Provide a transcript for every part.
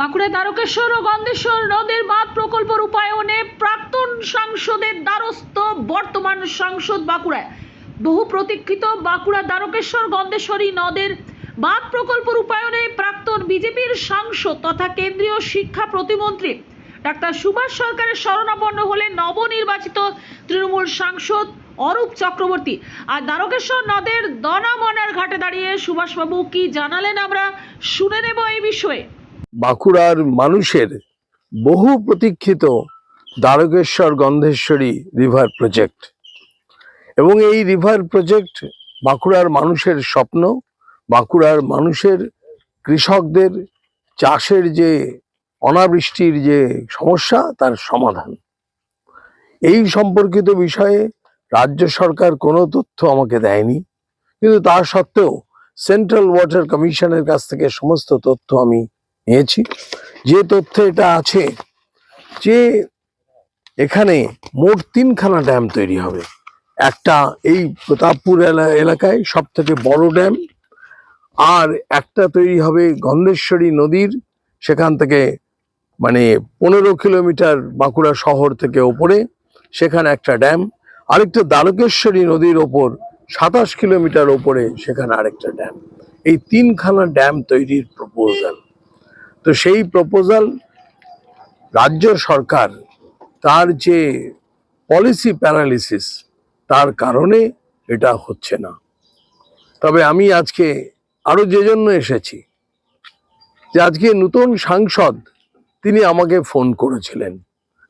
বাঁকুড়ায় দ্বারকেশ্বর ও গন্ধেশ্বর নদের বাঁধ প্রকল্প রূপায়ণে প্রাক্তন সাংসদের দ্বারস্থ বর্তমান সাংসদ বাঁকুড়ায়। বহু প্রতীক্ষিত বাঁকুড়া দ্বারকেশ্বর গন্ধেশ্বরী নদের বাঁধ প্রকল্প রূপায়ণে প্রাক্তন বিজেপির সাংসদ তথা কেন্দ্রীয় শিক্ষা প্রতিমন্ত্রী ডাক্তার সুভাষ সরকারের শরণাপন্ন হলেন নবনির্বাচিত তৃণমূল সাংসদ অরূপ চক্রবর্তী। আর দ্বারকেশ্বর নদের দনামনার ঘাটে দাঁড়িয়ে সুভাষবাবু কি জানালেন আমরা শুনে নেব এই বিষয়ে। বাঁকুড়ার মানুষের বহু প্রতীক্ষিত দ্বারকেশ্বর গন্ধেশ্বরী রিভার প্রজেক্ট। এবং এই রিভার প্রজেক্ট বাঁকুড়ার মানুষের স্বপ্ন, বাঁকুড়ার মানুষের কৃষকদের চাষের যে অনাবৃষ্টির যে সমস্যা, তার সমাধান। এই সম্পর্কিত বিষয়ে রাজ্য সরকার কোনো তথ্য আমাকে দেয়নি। কিন্তু তা সত্ত্বেও সেন্ট্রাল ওয়াটার কমিশনের কাছ থেকে সমস্ত তথ্য আমি নিয়েছি। যে তথ্য এটা আছে যে এখানে মোট তিনখানা ড্যাম তৈরি হবে। একটা এই প্রতাপপুর এলা- এলাকায় সব থেকে বড় ড্যাম আর একটা তৈরি হবে গন্ধেশ্বরী নদীর। সেখান থেকে মানে পনেরো কিলোমিটার বাঁকুড়া শহর থেকে ওপরে সেখানে একটা ড্যাম। আরেকটা দ্বারকেশ্বরী নদীর ওপর সাতাশ কিলোমিটার ওপরে সেখানে আরেকটা ড্যাম। এই তিনখানা ড্যাম তৈরির প্রপোজাল। তো সেই প্রপোজাল রাজ্য সরকার তার যে পলিসি প্যারালিসিস তার কারণে এটা হচ্ছে না। তবে আমি আজকে আরও যে জন্য এসেছি যে আজকে নতুন সাংসদ তিনি আমাকে ফোন করেছিলেন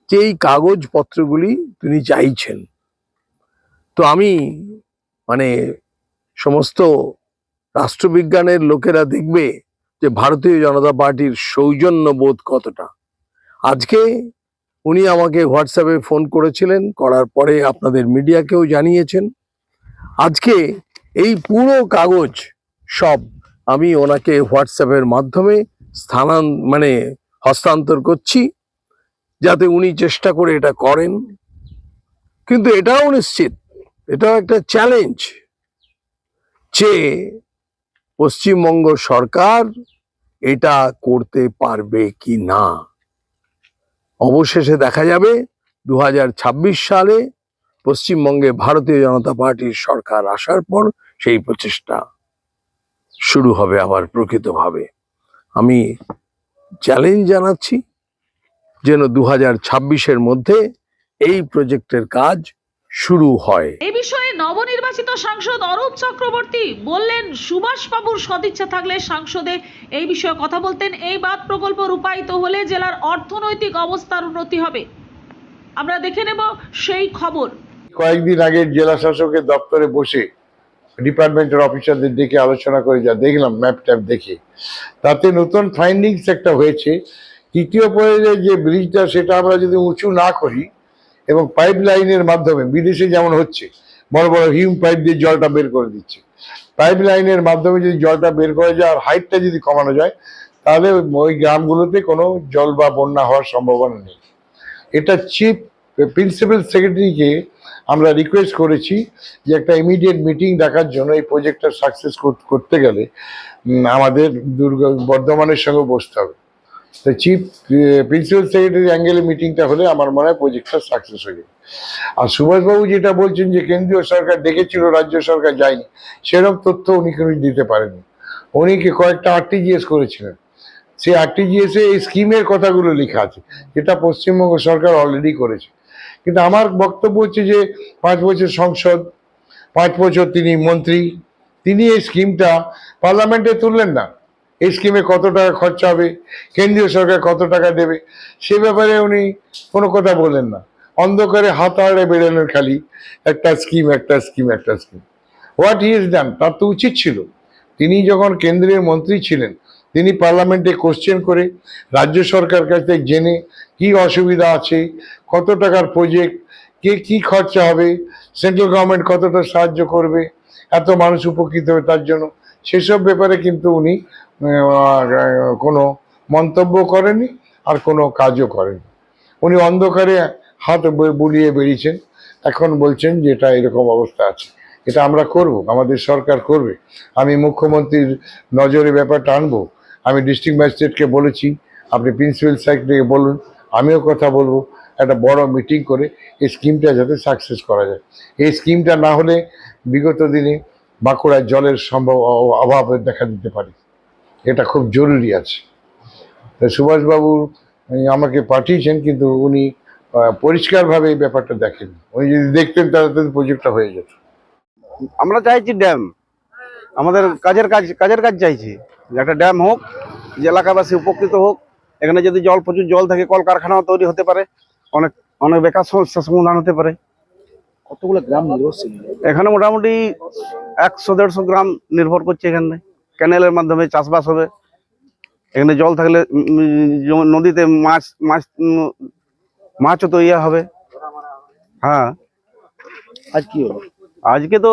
যে এই কাগজপত্রগুলি তিনি চাইছেন। তো আমি মানে সমস্ত রাষ্ট্রবিজ্ঞানের লোকেরা দেখবে যে ভারতীয় জনতা পার্টির সৌজন্য বোধ কতটা। আজকে উনি আমাকে হোয়াটসঅ্যাপে ফোন করেছিলেন, করার পরে আপনাদের মিডিয়াকেও জানিয়েছেন। আজকে এই পুরো কাগজ সব আমি ওনাকে হোয়াটসঅ্যাপের মাধ্যমে স্থানান মানে হস্তান্তর করছি, যাতে উনি চেষ্টা করে এটা করেন। কিন্তু এটাও নিশ্চিত, এটাও একটা চ্যালেঞ্জ যে পশ্চিমবঙ্গ সরকার এটা করতে পারবে কি না? অবশেষে দেখা যাবে দু হাজার ছাব্বিশ সালে পশ্চিমবঙ্গে ভারতীয় জনতা পার্টির সরকার আসার পর সেই প্রচেষ্টা শুরু হবে আবার প্রকৃতভাবে। আমি চ্যালেঞ্জ জানাচ্ছি যেন দু হাজার মধ্যে এই প্রজেক্টের কাজ শুরু হয়। এ বিষয়ে নবনির্বাচিত সাংসদ অরূপ চক্রবর্তী বললেন সুভাষ বাবুর সদিচ্ছা থাকলে সাংসদে এই বিষয়ে কথা বলতেন। এই বাদ প্রকল্প রূপায়িত হলে জেলার অর্থনৈতিক অবস্থার উন্নতি হবে। আমরা দেখে নেব সেই খবর। কয়েকদিন আগে জেলা শাসকের দপ্তরে বসে ডিপার্টমেন্টের অফিসারদের ডেকে আলোচনা করে যা দেখলাম ম্যাপ ট্যাপ দেখে। তাতে নতুন ফাইন্ডিংস একটা হয়েছে। তৃতীয় পর্যায়ে যে ব্রিজটা সেটা আমরা যদি উঁচু না করি এবং পাইপ লাইনের মাধ্যমে বিদেশে যেমন হচ্ছে, বড় বড় হিউম পাইপ দিয়ে জলটা বের করে দিচ্ছে। পাইপ লাইনের মাধ্যমে যদি জলটা বের করা যায় আর হাইটটা যদি কমানো যায়, তাহলে ওই গ্রামগুলোতে কোনো জল বা বন্যা হওয়ার সম্ভাবনা নেই। এটা চিফ প্রিন্সিপাল সেক্রেটারিকে আমরা রিকোয়েস্ট করেছি যে একটা ইমিডিয়েট মিটিং ডাকার জন্য এই প্রজেক্টটা সাকসেস করতে গেলে আমাদের দুর্গ বর্ধমানের সঙ্গে বসতে হবে। চিফ প্রিন্সিপাল সেক্রেটারি অ্যাঙ্গেলে মিটিংটা হলে আমার মনে হয় প্রজেক্টটা সাকসেস হয়ে যাবে। আর সুভাষবাবু যেটা বলছেন যে কেন্দ্রীয় সরকার ডেকেছিল রাজ্য সরকার যায়নি সেরকম তথ্য উনি কোনো দিতে পারেননি। উনি কয়েকটা আরটিজিএস করেছিলেন। সেই আরটিজিএস এ এই স্কিমের কথাগুলো লেখা আছে, যেটা পশ্চিমবঙ্গ সরকার অলরেডি করেছে। কিন্তু আমার বক্তব্য হচ্ছে যে পাঁচ বছর সংসদ, পাঁচ বছর তিনি মন্ত্রী, তিনি এই স্কিমটা পার্লামেন্টে তুললেন না। এই স্কিমে কত টাকা খরচা হবে? কেন্দ্রীয় সরকার কত টাকা দেবে? সে ব্যাপারে উনি কোনো কথা বললেন না। অন্ধকারে হাত আড়ে বেরোলেন খালি একটা স্কিম একটা স্কিম একটা স্কিম। হোয়াট ইজ ডান তার তো উচিত ছিল। তিনি যখন কেন্দ্রের মন্ত্রী ছিলেন, তিনি পার্লামেন্টে কোশ্চেন করে রাজ্য সরকার কাছে জেনে কি অসুবিধা আছে, কত টাকার প্রজেক্ট কে কি খরচা হবে সেন্ট্রাল গভর্নমেন্ট কতটা সাহায্য করবে, এত মানুষ উপকৃত হবে তার জন্য। সেসব ব্যাপারে কিন্তু উনি কোনো মন্তব্য করেনি আর কোনো কাজও করেনি উনি অন্ধকারে হাত বুলিয়ে বেরিয়েছেন এখন বলছেন যে এটা এরকম অবস্থা আছে। এটা আমরা করব, আমাদের সরকার করবে। আমি মুখ্যমন্ত্রীর নজরে ব্যাপারটা আনব। আমি ডিস্ট্রিক্ট ম্যাজিস্ট্রেটকে বলেছি, আপনি প্রিন্সিপাল সেক্রেটারিকে বলুন, আমিও কথা বলব, একটা বড় মিটিং করে এই স্কিমটা যাতে সাকসেস করা যায়। এই স্কিমটা না হলে বিগত দিনে বাঁকুড়ায় জলের সম্ভব অভাব দেখা দিতে পারে। এটা খুব জরুরি আছে। সুভাষবাবু আমাকে পাঠিয়েছেন, কিন্তু উনি পরিষ্কারভাবে এই ব্যাপারটা দেখেন উনি যদি দেখতেন, তাহলে তো প্রজেক্টটা হয়ে যেত। আমরা চাইছি ড্যাম। আমাদের কাজের কাজ কাজের কাজ চাইছি। যে একটা ড্যাম হোক, যে এলাকাবাসী উপকৃত হোক। এখানে যদি জল, প্রচুর জল থাকে, কলকারখানাও তৈরি হতে পারে। অনেক অনেক বেকার সমস্যার সমাধান হতে পারে। কতগুলো গ্রাম নির্ভরশীল এখানে মোটামুটি একশো দেড়শো গ্রাম নির্ভর করছে এখানে। ক্যানেলের মাধ্যমে চাষবাস হবে। এখানে জল থাকলে নদীতে মাছ মাছ মাছও তো ইয়ে হবে। হ্যাঁ। আজ কি হলো আজকে তো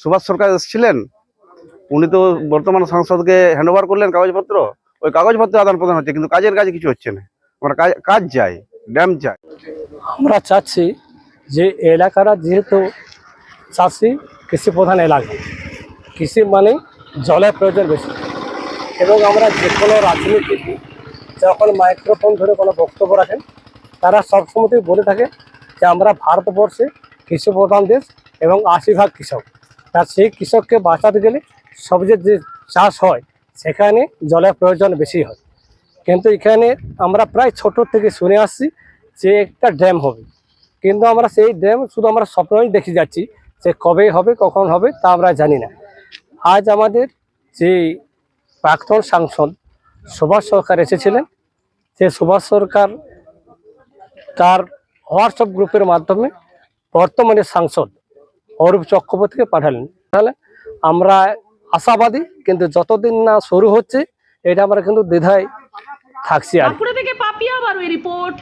সুভাষ সরকার এসেছিলেন। উনি তো বর্তমান সংসদকে হ্যান্ড ওভার করলেন কাগজপত্র। ওই কাগজপত্র আদান প্রদান হচ্ছে কিন্তু কাজের কাজ কিছু হচ্ছে না। আমরা কাজ কাজ চাই ড্যাম চাই। আমরা চাচ্ছি যে এলাকাটা যেহেতু চাষি, কৃষি প্রধান এলাকা, কৃষি মানে জলের প্রয়োজন বেশি। এবং আমরা যে কোনো রাজনীতিবিদ যখন মাইক্রোফোন ধরে কোনো বক্তব্য রাখেন, তারা সবসময়তেই বলে থাকে যে আমরা ভারতবর্ষে কৃষি প্রধান দেশ এবং আশি ভাগ কৃষক। তা সেই কৃষককে বাঁচাতে গেলে সবচেয়ে যে চাষ হয়, সেখানে জলের প্রয়োজন বেশি হয়। কিন্তু এখানে আমরা প্রায় ছোট থেকে শুনে আসছি যে একটা ড্যাম হবে। কিন্তু আমরা সেই ড্যাম শুধু আমরা স্বপ্নই দেখে যাচ্ছি যে কবে হবে, কখন হবে তা আমরা জানি না। আজ আমাদের যে প্রাক্তন সাংসদ সুভাষ সরকার এসেছিলেন সে সুভাষ সরকার তার হোয়াটসঅ্যাপ গ্রুপের মাধ্যমে বর্তমানে সাংসদ অরূপ চক্রবর্তীকে পাঠালেন। তাহলে আমরা আশাবাদী, কিন্তু যতদিন না শুরু হচ্ছে, এটা আমরা কিন্তু দ্বিধায় থাকছি আর রিপোর্ট